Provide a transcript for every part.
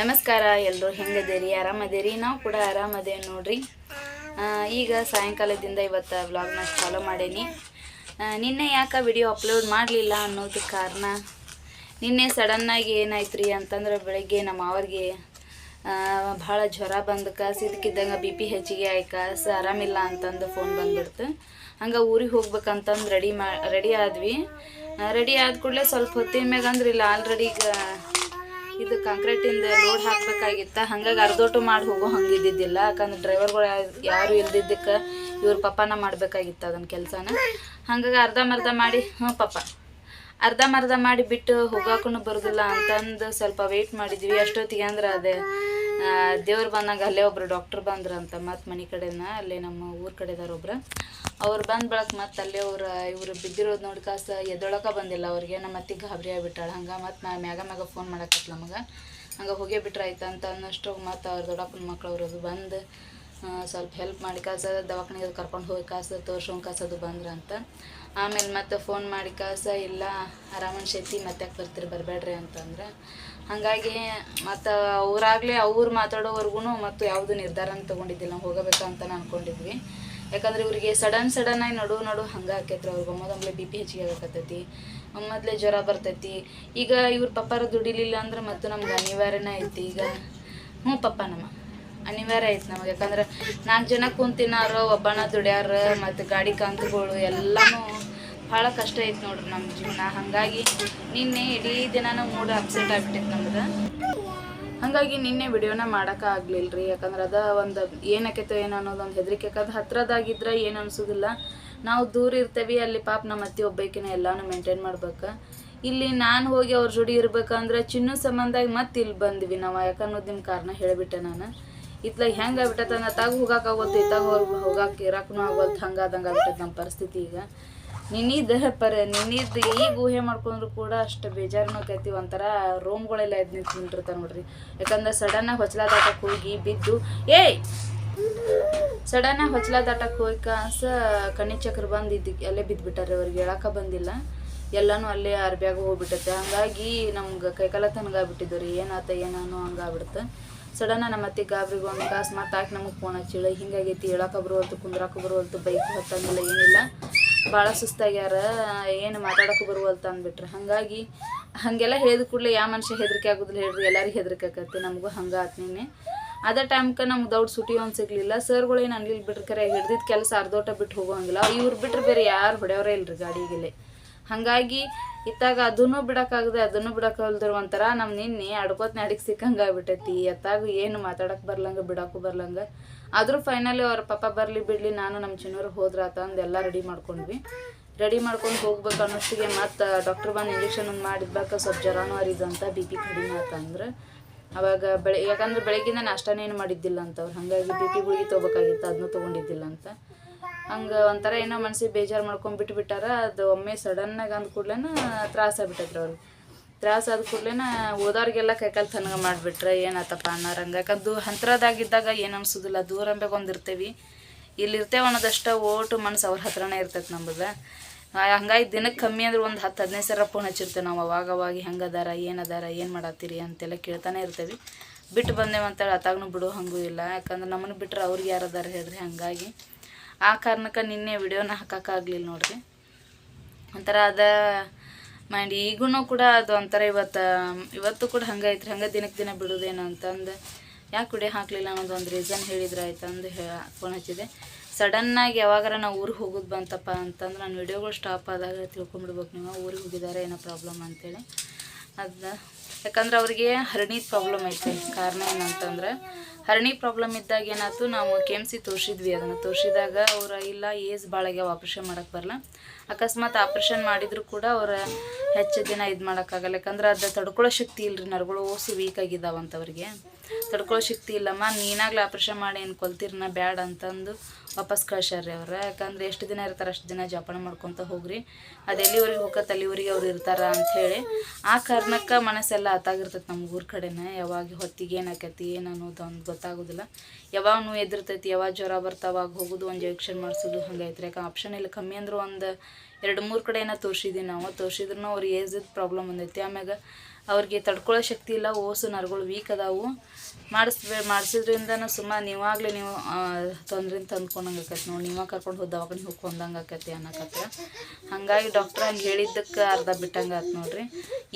ನಮಸ್ಕಾರ ಎಲ್ಲರೂ ಹೆಂಗದೇರಿ ಆರಾಮದೇರಿ? ನಾವು ಕೂಡ ಆರಾಮದೇವಿ ನೋಡ್ರಿ. ಈಗ ಸಾಯಂಕಾಲದಿಂದ ಇವತ್ತು ವ್ಲಾಗ್ನ ಫಾಲೋ ಮಾಡೇನಿ. ನಿನ್ನೆ ಯಾಕೆ ವಿಡಿಯೋ ಅಪ್ಲೋಡ್ ಮಾಡಲಿಲ್ಲ ಅನ್ನೋದಕ್ಕೆ ಕಾರಣ ನಿನ್ನೆ ಸಡನ್ನಾಗಿ ಏನಾಯ್ತು ರೀ ಅಂತಂದ್ರೆ ಬೆಳಗ್ಗೆ ನಮ್ಮ ಅವ್ರಿಗೆ ಭಾಳ ಜ್ವರ ಬಂದಕ ಸಿದಕ್ಕಿದ್ದಂಗೆ ಬಿ ಪಿ ಹೆಚ್ಚಿಗೆ ಆಯ್ಕ ಸ ಆರಾಮಿಲ್ಲ ಅಂತಂದು ಫೋನ್ ಬಂದ್ಬಿಡ್ತು. ಹಂಗೆ ಊರಿಗೆ ಹೋಗ್ಬೇಕಂತಂದು ರೆಡಿ ಮಾ ರೆಡಿ ಆದ್ವಿ. ರೆಡಿ ಆದ ಕೂಡಲೇ ಸ್ವಲ್ಪ ಹೊತ್ತಿನ ಮ್ಯಾಗ ಅಂದ್ರೆ ಇಲ್ಲ ಆಲ್ರೆಡಿ ಈಗ ಇದು ಕಾಂಕ್ರೀಟಿಂದ ಲೋಡ್ ಹಾಕ್ಬೇಕಾಗಿತ್ತ. ಹಂಗಾಗಿ ಅರ್ಧೋಟು ಮಾಡಿ ಹೋಗೋ ಹಂಗಿದ್ದಿದ್ದಿಲ್ಲ. ಯಾಕಂದ್ರೆ ಡ್ರೈವರ್ಗಳು ಯಾರು ಇಲ್ದಿದ್ದಕ್ಕೆ ಇವ್ರ ಪಪ್ಪನ ಮಾಡ್ಬೇಕಾಗಿತ್ತ ಅದನ್ನ ಕೆಲಸನ. ಹಂಗಾಗಿ ಅರ್ಧಂಬರ್ಧ ಮಾಡಿ ಹ್ಞೂ ಪಪ್ಪ. ಅರ್ಧಂಬರ್ಧ ಮಾಡಿ ಬಿಟ್ಟು ಹೋಗಾಕೂ ಬರೋದಿಲ್ಲ ಅಂತಂದು ಸ್ವಲ್ಪ ವೆಯ್ಟ್ ಮಾಡಿದ್ವಿ. ಅಷ್ಟೊತ್ತಿಗೆ ಅಂದ್ರೆ ಅದೇ ದೇವ್ರು ಬಂದಾಗ ಅಲ್ಲೇ ಒಬ್ರು ಡಾಕ್ಟರ್ ಬಂದ್ರು ಅಂತ ಮತ್ತು ಮನೆ ಕಡೆನ, ಅಲ್ಲೇ ನಮ್ಮ ಊರ ಕಡೆದಾರ ಒಬ್ರು. ಅವ್ರು ಬಂದ ಬಳಕ ಮತ್ತೆ ಅಲ್ಲೇ ಅವ್ರ, ಇವ್ರು ಬಿದ್ದಿರೋದು ನೋಡಿ ಕಾಸ ಎದ್ದೊಳಕ ಬಂದಿಲ್ಲ ಅವ್ರಿಗೆ. ನಮ್ಮ ಅತ್ತಿಗೆ ಗಾಬರಿ ಆಗ್ಬಿಟ್ಟಾಳ. ಹಂಗೆ ಮತ್ತು ನಾ ಮ್ಯಾಗ ಮ್ಯಾಗ ಫೋನ್ ಮಾಡಕತ್ಲ ನಮಗೆ ಹಂಗೆ ಹೋಗೇ ಬಿಟ್ರೆ ಅಂತ ಅನ್ನಷ್ಟು ಮತ್ತು ಅವ್ರ ದೊಡ್ಡಪ್ಪನ ಮಕ್ಳು ಅವ್ರದ್ದು ಬಂದು ಸ್ವಲ್ಪ ಹೆಲ್ಪ್ ಮಾಡಿ ಕಾಸ ದವಾಖಾನೆಗೆ ಕರ್ಕೊಂಡು ಹೋಗಿ ಕಾಸ ತೋರ್ಸೋಂಗೆ ಕಾಸದು ಬಂದ್ರ ಅಂತ. ಆಮೇಲೆ ಮತ್ತೆ ಫೋನ್ ಮಾಡಿ ಕಾಸ ಇಲ್ಲ ಆರಾಮನ್ ಶೆತ್ತಿ ಮತ್ತೆ ಯಾಕೆ ಬರ್ತೀರಿ, ಬರಬೇಡ್ರಿ ಅಂತಂದ್ರೆ, ಹಾಗಾಗಿ ಮತ್ತು ಅವರಾಗಲೇ ಅವ್ರು ಮಾತಾಡೋವರೆಗೂ ಮತ್ತು ಯಾವುದು ನಿರ್ಧಾರನ ತೊಗೊಂಡಿದ್ದಿಲ್ಲ, ನಾವು ಹೋಗಬೇಕಂತ ಅನ್ಕೊಂಡಿದ್ವಿ. ಯಾಕಂದ್ರೆ ಇವರಿಗೆ ಸಡನ್ ಸಡನ್ ಆಗಿ ನಡು ನಡು ಹಂಗೆ ಆಕೈತ್ರಿ ಅವ್ರಿಗೆ ಮೊದಲೇ ಬಿ ಪಿ ಹೆಚ್ಚಿಗೆ ಆಗಕತ್ತೈತಿ. ಮೊದಲೇ ಜ್ವರ ಬರ್ತೈತಿ. ಈಗ ಇವ್ರ ಪಪ್ಪಾರ ದುಡಿಲಿಲ್ಲ ಅಂದ್ರೆ ಮತ್ತು ನಮ್ಗೆ ಅನಿವಾರ್ಯನೇ ಐತಿ. ಈಗ ಹ್ಞೂ ಪಪ್ಪ, ನಮ್ಮ ಅನಿವಾರ್ಯ ಐತಿ ನಮಗೆ. ಯಾಕಂದ್ರೆ ನಾಲ್ಕು ಜನ ಕುಂತಿನಾರು, ಒಬ್ಬನ ದುಡ್ಯಾರ, ಮತ್ತು ಗಾಡಿ ಕಂತುಗಳು ಎಲ್ಲನೂ ಭಾಳ ಕಷ್ಟ ಐತಿ ನೋಡ್ರಿ ನಮ್ಮ ಜೀವನ. ಹಾಗಾಗಿ ನಿನ್ನೆ ಇಡೀ ದಿನ ಮೂಡ್ ಅಪ್ಸೆಟ್ ಆಗ್ಬಿಟ್ಟೈತೆ ನಮ್ದು. ಹಾಗಾಗಿ ನಿನ್ನೆ ವಿಡಿಯೋನ ಮಾಡೋಕೆ ಆಗಲಿಲ್ಲ ರೀ ಯಾಕಂದ್ರೆ ಅದ ಒಂದು ಏನಾಕೈತೋ ಏನೋ ಅನ್ನೋದು ಒಂದು ಹೆದರಿಕೆ. ಯಾಕಂದ್ರೆ ಹತ್ರದಾಗಿದ್ರೆ ಏನು ಅನ್ಸೋದಿಲ್ಲ. ನಾವು ದೂರ ಇರ್ತೇವಿ, ಅಲ್ಲಿ ಪಾಪ ನಮ್ಮ ಅತ್ತಿ ಒಬ್ಬಕಿನ ಎಲ್ಲಾನು ಮೇಂಟೈನ್ ಮಾಡ್ಬೇಕು. ಇಲ್ಲಿ ನಾನು ಹೋಗಿ ಅವ್ರ ಜೋಡಿ ಇರ್ಬೇಕಂದ್ರೆ ಚಿನ್ನು ಸಂಬಂಧ ಮತ್ತೆ ಇಲ್ಲಿ ಬಂದ್ವಿ ನಾವು. ಯಾಕನ್ನೋದು ನಿಮ್ಮ ಕಾರಣ ಹೇಳಿಬಿಟ್ಟೆ ನಾನು. ಇತ್ಲಾಗ ಹೆಂಗೆ ಆಗ್ಬಿಟ್ಟೈತೆ ನಾ ತಾಗ ಹೋಗಕ್ಕೆ ಆಗೋಲ್ತು ಇತ್ತಾಗ ಹೋಗಾಕ ಇರಕ್ಕೂ ಆಗೋಲ್ತು ಹಂಗಾದಂಗೆ ಆಗ್ಬಿಟ್ಟೈತೆ ನಮ್ಮ ಪರಿಸ್ಥಿತಿ ಈಗ. ನಿನ್ನಿದ್ದ ಪರ ನಿನ್ನಿದ್ದು ಈಗ ಊಹೆ ಮಾಡ್ಕೊಂಡ್ರು ಕೂಡ ಅಷ್ಟು ಬೇಜಾರನೂ ಆಕೈತಿ, ಒಂಥರ ರೋಮ್ಗಳೆಲ್ಲ ಎದ್ದು ನಿಂತು ನಿಂತಿರ್ತಾವೆ ನೋಡ್ರಿ. ಯಾಕಂದ್ರೆ ಸಡನ್ನಾಗಿ ಹೊಚ್ಲಾದಾಟಕ್ಕೆ ಹೋಗಿ ಬಿದ್ದು, ಏಯ್! ಸಡನ್ನಾಗಿ ಹೊಚ್ಲಾದಾಟಕ್ಕೆ ಹೋಗಿ ಕಾಸ ಕಣ್ಣಿ ಚಕ್ರ ಬಂದು ಇದ್ದು, ಅಲ್ಲೇ ಬಿದ್ದುಬಿಟ್ಟಾರೆ ಅವ್ರಿಗೆ ಹೇಳಕ್ಕೆ ಬಂದಿಲ್ಲ. ಎಲ್ಲನೂ ಅಲ್ಲೇ ಅರ್ಬ್ಯಾಗ ಹೋಗ್ಬಿಟ್ಟೈತೆ. ಹಂಗಾಗಿ ನಮ್ಗೆ ಕೈಕಾಲ ತನಗಾಗ್ಬಿಟ್ಟಿದ್ರಿ ಏನಾತ, ಏನಾನು ಹಂಗಾಗ್ಬಿಡುತ್ತೆ ಸಡನ್ನ ನಮ್ಮ ಅತ್ತೆ ಗಾಬ್ರಿಗೊಂಡು ಕಾಸು ಮತ್ತೆ ಹಾಕಿ ನಮಗೆ ಫೋನ್ ಹಚ್ಚಿಳ. ಹಿಂಗಾಗೈತಿ ಹೇಳಕ್ಕೆ ಬರುವಲ್ತು, ಕುಂದ್ರಾಕ ಬರುವಲ್ತು ಬೈಕ್ ಹತ್ತಂಗಿಲ್ಲ, ಏನಿಲ್ಲ. ಭಾಳ ಸುಸ್ತಾಗ್ಯಾರ ಏನು ಮಾತಾಡೋಕೆ ಬರುವಲ್ತು ಅಂದ್ಬಿಟ್ರೆ. ಹಾಗಾಗಿ ಹಾಗೆಲ್ಲ ಹೇಳಿದ ಕೂಡಲೇ ಯಾವ ಮನುಷ್ಯ ಹೆದರಿಕೆ ಆಗೋದಿಲ್ಲ ಹೇಳ್ರಿ, ಎಲ್ಲರಿಗೆ ಹೆದರಿಕೆ ನಮಗೂ ಹಂಗೆ ಆತ ನೀನೆ ಅದೇ ಟೈಮ್ಕ ನಮ್ಗೆ ದೌಡ್ ಸುಟಿ ಒಂದು ಸಿಗ್ಲಿಲ್ಲ. ಸರ್ಗಳು ಏನು ಅನ್ಲಿಲ್ಲ ಬಿಟ್ರೆ ಕರೆ ಹಿಡ್ದಿದ್ದ ಕೆಲಸ ಅರ್ಧೋಟ ಬಿಟ್ಟು ಹೋಗೋಂಗಿಲ್ಲ. ಇವ್ರು ಬಿಟ್ಟರೆ ಬೇರೆ ಯಾರು ಹೊಡೆಯವರೇ ಇಲ್ರಿ ಗಾಡಿಗೆಲೆ. ಹಾಗಾಗಿ ಇತ್ತಾಗ ಅದನ್ನು ಬಿಡೋಕ್ಕಾಗದೆ ಅದನ್ನು ಬಿಡೋಕ್ಕಾಗಲ್ದ್ರ ಒಂಥರ ನಮ್ಮ ನಿನ್ನೆ ಅಡ್ಕೋತ್ ನಡಿಗೆ ಸಿಕ್ಕಂಗೆ ಆಗ್ಬಿಟ್ಟೈತಿ ಎತ್ತಾಗ ಏನು ಮಾತಾಡಕ್ಕೆ ಬರ್ಲಂಗ, ಬಿಡಕ್ಕೂ ಬರ್ಲಂಗ. ಆದರೂ ಫೈನಲಿ ಅವ್ರ ಪಾಪ ಬರಲಿ ಬಿಡಲಿ ನಾನು ನಮ್ಮ ಚಿನ್ನೂರು ಹೋದ್ರಾತ ಅಂದು ಎಲ್ಲ ರೆಡಿ ಮಾಡ್ಕೊಂಡ್ವಿ. ರೆಡಿ ಮಾಡ್ಕೊಂಡು ಹೋಗ್ಬೇಕು ಅನ್ನೋಷ್ಟಿಗೆ ಮತ್ತು ಡಾಕ್ಟರ್ ಬಂದು ಇಂಜೆಕ್ಷನ್ ಒಂದು ಮಾಡಿದ್ಬೇಕು ಸ್ವಲ್ಪ ಜ್ವರನೂ ಅರಿದಂತ ಬಿ ಪಿ ಕಡಿಮೆ ಆತಂದ್ರೆ ಅವಾಗ ಬೆಳೆ, ಯಾಕಂದ್ರೆ ಬೆಳಗ್ಗಿಂದ ನಾನು ಏನು ಮಾಡಿದ್ದಿಲ್ಲ ಅಂತ ಅವ್ರು. ಹಾಗಾಗಿ ಬಿ ಪಿ ಗುಳಿಗೆ ತೊಗೋಬೇಕಾಗಿತ್ತು ಅದನ್ನೂ ತಗೊಂಡಿದ್ದಿಲ್ಲ ಅಂತ. ಹಂಗೆ ಒಂಥರ ಏನೋ ಮನ್ಸಿಗೆ ಬೇಜಾರು ಮಾಡ್ಕೊಂಡು ಬಿಟ್ಬಿಟ್ಟಾರ, ಅದು ಒಮ್ಮೆ ಸಡನ್ನಾಗಿ ಅಂದ ಕೂಡ್ಲೇನ ತ್ರಾಸ ಆಗ್ಬಿಟ್ಟೈತ್ರಿ ಅವ್ರಿಗೆ ತ್ರಾಸ ಆದ ಕೂಡ್ಲೇನ ಓದೋರಿಗೆಲ್ಲ ಕೈಕಾಲು ತನಗ ಮಾಡಿಬಿಟ್ರೆ ಏನಾತಪ್ಪ ಅನ್ನೋರಂಗೆ. ಯಾಕಂದು ಹಂತರದಾಗಿದ್ದಾಗ ಏನು ಅನ್ಸೋದಿಲ್ಲ, ದೂರ ಒಂದು ಇಲ್ಲಿ ಇರ್ತೇವೆ ಅನ್ನೋದಷ್ಟ ಓಟು ಮನ್ಸು ಅವ್ರ ಹತ್ರನೇ ಇರ್ತೈತೆ ನಮ್ಮದು ಹಂಗಾಗಿ ದಿನಕ್ಕೆ ಕಮ್ಮಿ ಅಂದ್ರೆ ಒಂದು ಹತ್ತು ಹದಿನೈದು ಸಾವಿರ ಫೋನ್ ಹಚ್ಚಿರ್ತೇವೆ ನಾವು ಅವಾಗ ಅವಾಗ, ಹೆಂಗೆ ಏನದಾರ ಏನು ಮಾಡತ್ತೀರಿ ಅಂತೆಲ್ಲ ಕೇಳ್ತಾನೆ ಇರ್ತೇವೆ. ಬಿಟ್ಟು ಬಂದೇವಂತೇಳಿ ಅಂತೇಳಿ ಬಿಡೋ ಹಂಗೂ ಇಲ್ಲ. ಯಾಕಂದ್ರೆ ನಮ್ಮನ್ನು ಬಿಟ್ಟರೆ ಅವ್ರಿಗೆ ಯಾರು ಅದಾರ ಹೇಳ್ರಿ ಹಾಗಾಗಿ. ಆ ಕಾರಣಕ್ಕೆ ನಿನ್ನೆ ವಿಡಿಯೋನ ಹಾಕೋಕ್ಕಾಗಲಿಲ್ಲ ನೋಡಿರಿ. ಒಂಥರ ಅದ ಮೈಂಡ್ ಈಗೂ ಕೂಡ ಅದು ಒಂಥರ ಇವತ್ತು ಇವತ್ತು ಕೂಡ ಹಂಗೆ ಐತ್ರಿ ಹಂಗೆ ದಿನಕ್ಕೆ ದಿನ ಬಿಡೋದೇನು ಅಂತಂದು ಯಾಕೆ ವಿಡಿಯೋ ಹಾಕಲಿಲ್ಲ ಅನ್ನೋದು ಒಂದು ರೀಸನ್ ಹೇಳಿದ್ರೆ ಆಯ್ತು ಅಂದು ಹೇ ಫೋನ್ ಹಚ್ಚಿದೆ. ಸಡನ್ನಾಗಿ ಯಾವಾಗಾರ ನಾವು ಊರಿಗೆ ಹೋಗೋದು ಬಂತಪ್ಪ ಅಂತಂದ್ರೆ ನಾನು ವಿಡಿಯೋಗಳು ಸ್ಟಾಪ್ ಆದಾಗ ತಿಳ್ಕೊಂಬಿಡ್ಬೇಕು ನೀವು. ಊರಿಗೆ ಹೋಗಿದ್ದಾರೆ ಏನೋ ಪ್ರಾಬ್ಲಮ್ ಅಂತೇಳಿ. ಅದು ಯಾಕಂದ್ರೆ ಅವ್ರಿಗೆ ಹರಣಿ ಪ್ರಾಬ್ಲಮ್ ಐತೆ. ಕಾರಣ ಏನಂತಂದ್ರೆ, ಹರಣಿ ಪ್ರಾಬ್ಲಮ್ ಇದ್ದಾಗ ಏನಾಯ್ತು, ನಾವು ಕೆ ಎಂ ಸಿ ತೋರಿಸಿದ್ವಿ ಅದನ್ನು. ತೋರಿಸಿದಾಗ ಅವ್ರ ಇಲ್ಲ, ಏಜ್ ಭಾಳಾಗ್ಯಾವ ಆಪ್ರೇಷನ್ ಮಾಡೋಕ್ಕೆ ಬರಲ್ಲ ಅಕಸ್ಮಾತ್ ಆಪ್ರೇಷನ್ ಮಾಡಿದರೂ ಕೂಡ ಅವರ ಹೆಚ್ಚು ದಿನ ಇದು ಮಾಡೋಕ್ಕಾಗಲ್ಲ ಯಾಕಂದ್ರೆ ಅದು ತಡ್ಕೊಳ್ಳೋ ಶಕ್ತಿ ಇಲ್ರಿ, ನರಗಳು ಓಸಿ ವೀಕ್ ಆಗಿದ್ದಾವಂತ ಅವ್ರಿಗೆ. ತಡ್ಕೊಳ್ಳೋ ಶಕ್ತಿ ಇಲ್ಲಮ್ಮ, ನೀನಾಗ್ಲೇ ಆಪ್ರೇಷನ್ ಮಾಡಿ ಏನು ಕೊಲ್ತಿರ್ನ ಬ್ಯಾಡ ಅಂತಂದು ವಾಪಸ್ ಕಳ್ಸ್ಯಾರ್ರಿ ಅವ್ರು. ಯಾಕಂದ್ರೆ ಎಷ್ಟು ದಿನ ಇರ್ತಾರೆ ಅಷ್ಟು ದಿನ ಜೋಪಾನ ಮಾಡ್ಕೊತ ಹೋಗ್ರಿ. ಅದು ಎಲ್ಲಿವರೆಗೆ ಹೋಗತ್ತೆ ಅಲ್ಲಿವರೆಗೆ ಅವ್ರು ಇರ್ತಾರ ಅಂಥೇಳಿ ಆ ಕಾರಣಕ್ಕೆ ಮನಸ್ಸೆಲ್ಲ ಆತಾಗಿರ್ತೈತೆ ನಮ್ಮ ಊರ ಕಡೆನೇ. ಯಾವಾಗ ಹೊತ್ತಿಗೆ ಏನಾಕೈತಿ ಏನು ಅನ್ನೋದು ಒಂದು ಗೊತ್ತಾಗೋದಿಲ್ಲ. ಯಾವಾಗ ನೋವು ಎದಿರ್ತೈತಿ, ಯಾವಾಗ ಜ್ವರ ಬರ್ತಾವಾಗ ಹೋಗುದು ಹೋಗೋದು, ಒಂದು ಇಂಜೆಕ್ಷನ್ ಮಾಡಿಸೋದು ಹಂಗೈತ್ರಿ ಯಾಕೆ ಆಪ್ಷನ್ ಇಲ್ಲ. ಕಮ್ಮಿ ಅಂದ್ರೆ ಒಂದು ಎರಡು ಮೂರು ಕಡೆ ಏನೋ ತೋರಿಸಿದ್ದೀವಿ ನಾವು. ತೋರಿಸಿದ್ರು ಅವ್ರ ಏಜದ ಪ್ರಾಬ್ಲಮ್ ಬಂದೈತಿ. ಆಮ್ಯಾಗ ಅವ್ರಿಗೆ ತಡ್ಕೊಳ್ಳೋ ಶಕ್ತಿ ಇಲ್ಲ, ಓಸು ನರಗಳು ವೀಕ್ ಅದಾವು. ಮಾಡಿಸ್ಬೇ, ಮಾಡಿಸಿದ್ರಿಂದನೂ ಸುಮ್ಮ ನೀವಾಗಲೇ ನೀವು ತೊಂದ್ರೆ ತಂದ್ಕೊಂಡಂಗೆ ಆಕೈತಿ ನೋಡಿ. ನೀವಾಗ ಕರ್ಕೊಂಡು ಹೋಗಿ ದವಾಖಾನೆ ಹೋಗ್ಕೊಂಡಂಗೆ ಆಕತಿ ಅನ್ನಕತ್ರ ಹಾಗಾಗಿ ಡಾಕ್ಟ್ರ್ ಹಂಗೆ ಹೇಳಿದ್ದಕ್ಕೆ ಅರ್ಧ ಬಿಟ್ಟಂಗೆ ಆತು ನೋಡ್ರಿ.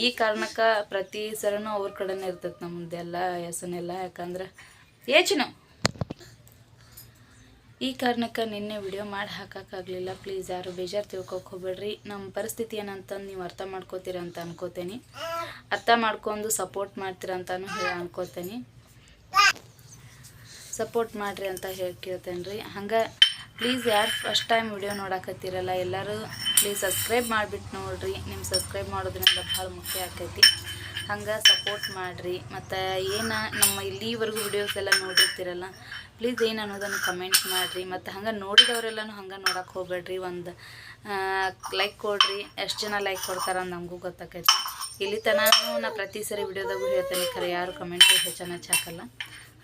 ಈ ಕಾರಣಕ್ಕೆ ಪ್ರತಿ ಸರನೂ ಅವ್ರ ಕಡೆನೇ ಇರ್ತೈತೆ ನಮ್ಮದೆಲ್ಲ ಹೆಸನೆಲ್ಲ ಯಾಕಂದ್ರೆ ಏಚಿನು ಈ ಕಾರಣಕ್ಕೆ ನಿನ್ನೆ ವಿಡಿಯೋ ಮಾಡಿ ಹಾಕೋಕ್ಕಾಗಲಿಲ್ಲ ಪ್ಲೀಸ್ ಯಾರು ಬೇಜಾರು ತಿಳ್ಕೊಕ್ಕೆ ಹೋಗ್ಬೇಡ್ರಿ. ನಮ್ಮ ಪರಿಸ್ಥಿತಿ ಏನಂತಂದು ನೀವು ಅರ್ಥ ಮಾಡ್ಕೋತೀರ ಅಂತ ಅನ್ಕೋತೀನಿ. ಅರ್ಥ ಮಾಡ್ಕೊಂಡು ಸಪೋರ್ಟ್ ಮಾಡ್ತೀರ ಅಂತಲೂ ಹೇಳಿ ಅನ್ಕೋತೀನಿ. ಸಪೋರ್ಟ್ ಮಾಡಿರಿ ಅಂತ ಹೇಳಿ ಕೇಳ್ತೇನೆ ರೀ ಹಂಗೆ ಪ್ಲೀಸ್ ಯಾರು ಫಸ್ಟ್ ಟೈಮ್ ವಿಡಿಯೋ ನೋಡಕತ್ತೀರಲ್ಲ ಎಲ್ಲರೂ ಪ್ಲೀಸ್ ಸಬ್ಸ್ಕ್ರೈಬ್ ಮಾಡಿಬಿಟ್ಟು ನೋಡಿರಿ. ನಿಮ್ಮ ಸಬ್ಸ್ಕ್ರೈಬ್ ಮಾಡೋದ್ರಿಂದ ಭಾಳ ಮುಖ್ಯ ಆಕೈತಿ. ಹಂಗೆ ಸಪೋರ್ಟ್ ಮಾಡಿರಿ. ಮತ್ತು ಏನು ನಮ್ಮ ಇಲ್ಲಿವರೆಗೂ ವಿಡಿಯೋಸ್ ಎಲ್ಲ ನೋಡಿರ್ತೀರಲ್ಲ ಪ್ಲೀಸ್ ಏನು ಅನ್ನೋದನ್ನು ಕಮೆಂಟ್ ಮಾಡಿರಿ. ಮತ್ತು ಹಂಗೆ ನೋಡಿದವರೆಲ್ಲನೂ ಹಂಗೆ ನೋಡೋಕೆ ಹೋಗ್ಬೇಡ್ರಿ. ಒಂದು ಲೈಕ್ ಕೊಡ್ರಿ. ಎಷ್ಟು ಜನ ಲೈಕ್ ಕೊಡ್ತಾರ ನಮಗೂ ಗೊತ್ತಾಕೈತಿ. ಇಲ್ಲಿ ತನಕ ನಾ ಪ್ರತಿ ಸರಿ ವಿಡಿಯೋದಾಗೂ ಹೇಳ್ತೇನೆ ಖರೆ ಯಾರು ಕಮೆಂಟು ಹೆಚ್ಚನ ಹಾಕಲ್ಲ.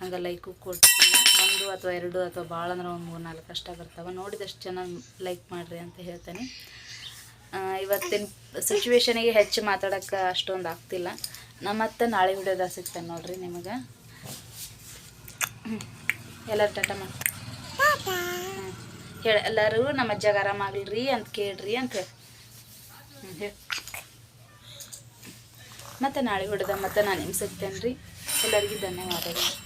ಹಂಗೆ ಲೈಕು ಕೊಡ್ತೀನಿ ಒಂದು ಅಥವಾ ಎರಡು ಅಥವಾ ಭಾಳ ಅಂದ್ರೆ ಒಂದು ಮೂರು ನಾಲ್ಕು ಅಷ್ಟ ಬರ್ತಾವೆ. ನೋಡಿದಷ್ಟು ಜನ ಲೈಕ್ ಮಾಡಿರಿ ಅಂತ ಹೇಳ್ತೇನೆ. ಇವತ್ತಿನ ಸಿಚುವೇಶನಿಗೆ ಹೆಚ್ಚು ಮಾತಾಡೋಕ್ಕೆ ಅಷ್ಟೊಂದು ಆಗ್ತಿಲ್ಲ. ನಾ ಮತ್ತೆ ನಾಳೆ ವಿಡಿಯೋದಾಗ ಸಿಗ್ತೇನೆ ನೋಡ್ರಿ ನಿಮಗೆ. ಎಲ್ಲರೂ ಟಾಟಾ ಮಾಡಿ ಹೇಳಿ ಎಲ್ಲರೂ ನಮ್ಮ ಅಜ್ಜಾಗ ರೀ ಅಂತ ಕೇಳ್ರಿ ಅಂತ ಹೇಳಿ. ಮತ್ತೆ ನಾಳೆ ಹೊಡೆದ ಮತ್ತೆ ನಾನು ನಿಮ್ಗೆ ಸಿಗ್ತೇನೆ ರೀ ಎಲ್ಲರಿಗೂ ಧನ್ಯವಾದಗಳು.